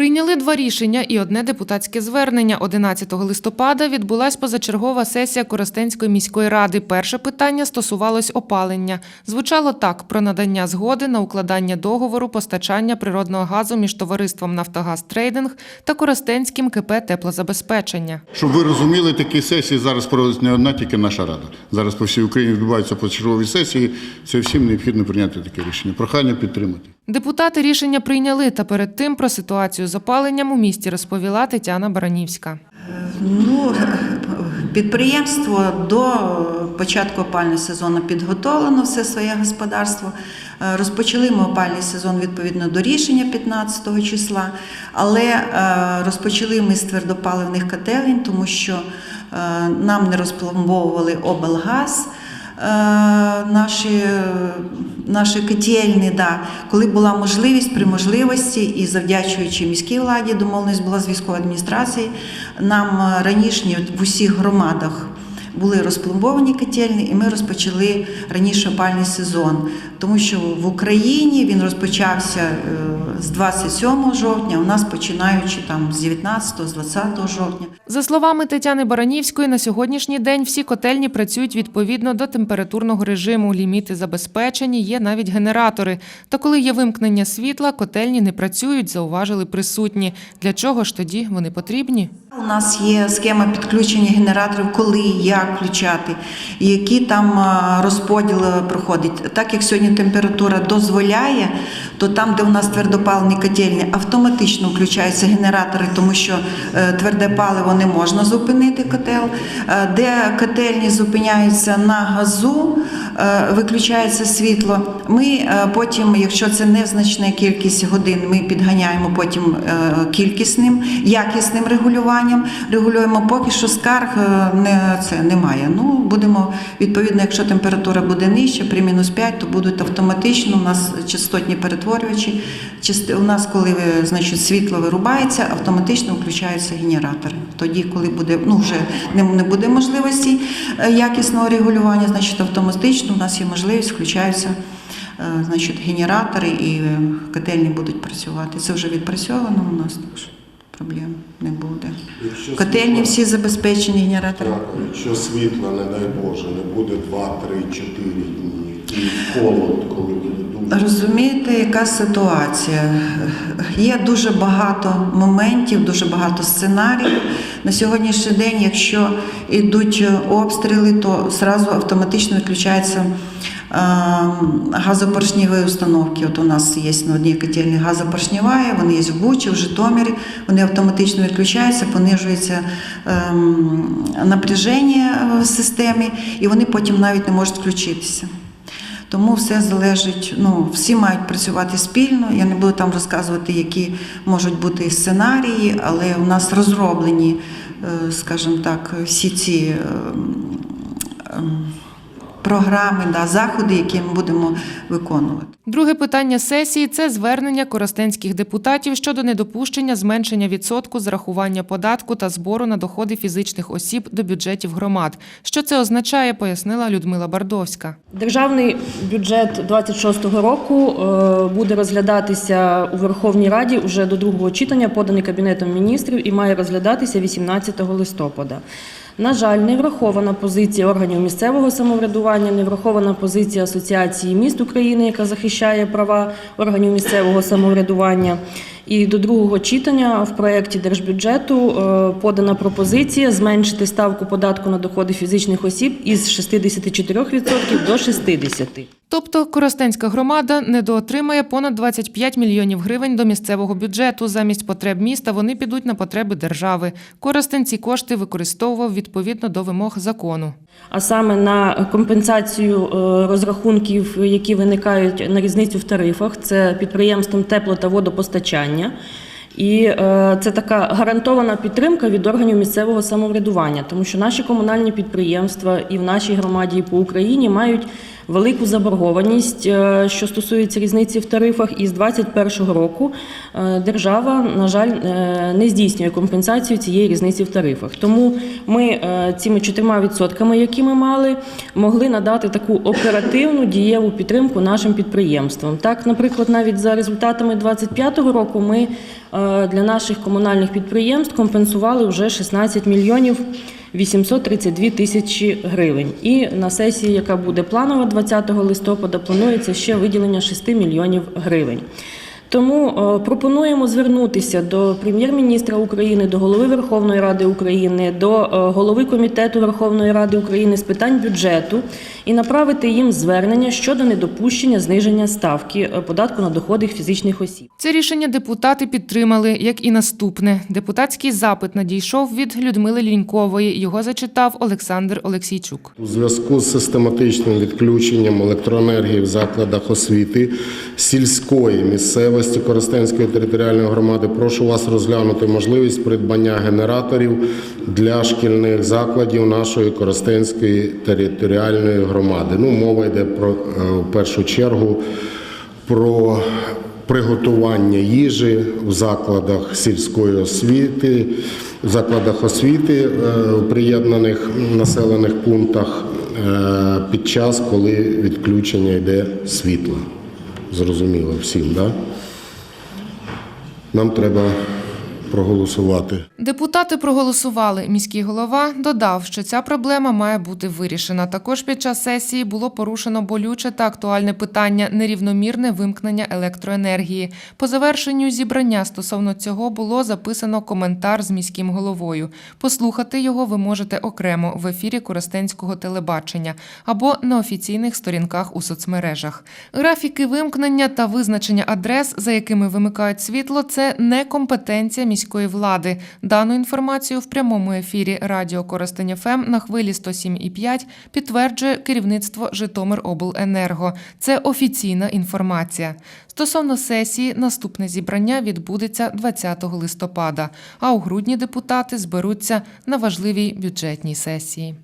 Прийняли два рішення і одне депутатське звернення. 11 листопада відбулась позачергова сесія Коростенської міської ради. Перше питання стосувалось опалення. Звучало так: про надання згоди на укладання договору постачання природного газу між товариством Нафтогаз Трейдинг та Коростенським КП теплозабезпечення. Щоб ви розуміли, такі сесії зараз проводить не одна тільки наша рада. Зараз по всій Україні відбуваються позачергові сесії. Це всім необхідно прийняти таке рішення. Прохання підтримати. Депутати рішення прийняли, та перед тим про ситуацію з опаленням у місті розповіла Тетяна Баранівська. Ну, підприємство до початку опального сезону підготовлено все своє господарство. Е, Розпочали ми опальний сезон відповідно до рішення 15 числа, але е, розпочали ми з твердопаливних котелень, тому що е, нам не розпломбовували облгаз. Е, Наші, наші котельні, да. коли була можливість, при можливості, і завдячуючи міській владі, домовленість була з військовою адміністрацією, нам е, раніше в усіх громадах були розпломбовані котельні, і ми розпочали раніше опальний сезон, тому що в Україні він розпочався е, з 27 жовтня, у нас починаючи там з 19 з 20 жовтня. За словами Тетяни Баранівської, на сьогоднішній день всі котельні працюють відповідно до температурного режиму. Ліміти забезпечені, є навіть генератори. Та коли є вимкнення світла, котельні не працюють, зауважили присутні. Для чого ж тоді вони потрібні? У нас є схема підключення генераторів, коли, як включати, і який там розподіл е, проходить. Так як сьогодні температура дозволяє, то там, де у нас твердопаливні котельні, автоматично включаються генератори, тому що е, тверде паливо не можна зупинити котел. Е, Де котельні зупиняються на газу, е, виключається світло. Ми потім, якщо це незначна кількість годин, ми підганяємо потім кількісним, якісним регулюванням. Регулюємо поки що скарг не це немає. Ну будемо відповідно, якщо температура буде нижче, при мінус 5, то будуть автоматично. У нас частотні перетворювачі. Част- У нас, коли е, значить світло вирубається, автоматично включаються генератори. Тоді, коли буде ну вже не, буде можливості е, якісного регулювання, значить автоматично у нас є можливість включаються. е, Значить, генератори і котельні будуть працювати. Це вже відпрацьовано у нас, так що проблем не буде. Якщо Котельні світла- всі забезпечені генераторами. Так, якщо світла, не дай Боже, не буде 2, 3, 4 дні, холод, коли дуже. Розумієте, яка ситуація? Є дуже багато моментів, дуже багато сценаріїв. На сьогоднішній день, якщо йдуть обстріли, то зразу автоматично виключаються е, установки. От у нас є на одній котельні газопоршнева, вони є в Бучі, в Житомирі, вони автоматично відключаються, понижується ем, напряження в системі, і вони потім навіть не можуть включитися. Тому все залежить, ну всі мають працювати спільно. Я не буду там розказувати, які можуть бути сценарії, але у нас розроблені, е, скажімо так, всі ці ем, ем, програми, да, заходи, які ми будемо виконувати. Друге питання сесії це звернення коростенських депутатів щодо недопущення зменшення відсотку зрахування податку та збору на доходи фізичних осіб до бюджетів громад. Що це означає, пояснила Людмила Бардовська. Державний бюджет 26-го року е, буде розглядатися у Верховній Раді вже до другого читання, поданий Кабінетом міністрів, і має розглядатися 18 листопада. На жаль, не врахована позиція органів місцевого самоврядування, не врахована позиція Асоціації міст України, яка захищає права органів місцевого самоврядування. І до другого читання в проєкті держбюджету е, подана пропозиція зменшити ставку податку на доходи фізичних осіб із 64% до 60%. Тобто Коростенська громада недоотримає понад 25 мільйонів гривень до місцевого бюджету. Замість потреб міста вони підуть на потреби держави. Коростен ці кошти використовував відповідно до вимог закону. А саме на компенсацію е, розрахунків, які виникають на різницю в тарифах, це підприємством тепло та водопостачання. І е, це така гарантована підтримка від органів місцевого самоврядування, тому що наші комунальні підприємства і в нашій громаді, і по Україні мають велику заборгованість, е, що стосується різниці в тарифах. І з 2021 року е, держава, на жаль, е, не здійснює компенсацію цієї різниці в тарифах. Тому ми цими 4%, які ми мали, могли надати таку оперативну дієву підтримку нашим підприємствам. Так, наприклад, навіть за результатами 2025 року ми для наших комунальних підприємств компенсували вже 16 мільйонів 832 тисячі гривень. І на сесії, яка буде планова 20 листопада, планується ще виділення 6 мільйонів гривень. Тому е, пропонуємо звернутися до прем'єр-міністра України, до голови Верховної Ради України, до е, голови комітету Верховної Ради України з питань бюджету і направити їм звернення щодо недопущення зниження ставки е, податку на доходи фізичних осіб. Це рішення депутати підтримали, як і наступне. Депутатський запит надійшов від Людмили Лінькової. Його зачитав Олександр Олексійчук. У зв'язку з систематичним відключенням електроенергії в закладах освіти сільської місцевості Коростенської територіальної громади прошу вас розглянути можливість придбання генераторів для шкільних закладів нашої Коростенської територіальної громади. Ну, мова йде про е, в першу чергу про приготування їжі в закладах сільської освіти, в закладах освіти е, в приєднаних населених пунктах е, під час, коли відключення йде світла. Зрозуміло всім, так? Да? Нам треба проголосувати. Депутати проголосували. Міський голова додав, що ця проблема має бути вирішена. Також під час сесії було порушено болюче та актуальне питання нерівномірне вимкнення електроенергії. По завершенню зібрання стосовно цього було записано коментар з міським головою. Послухати його ви можете окремо в ефірі Коростенського телебачення або на офіційних сторінках у соцмережах. Графіки вимкнення та визначення адрес, за якими вимикають світло, це не компетенція міської влади. Дану інформацію в прямому ефірі Радіо Коростень ФМ на хвилі 107,5 підтверджує керівництво Житомиробленерго. Це офіційна інформація. Стосовно сесії, наступне зібрання відбудеться 20 листопада, а у грудні депутати зберуться на важливій бюджетній сесії.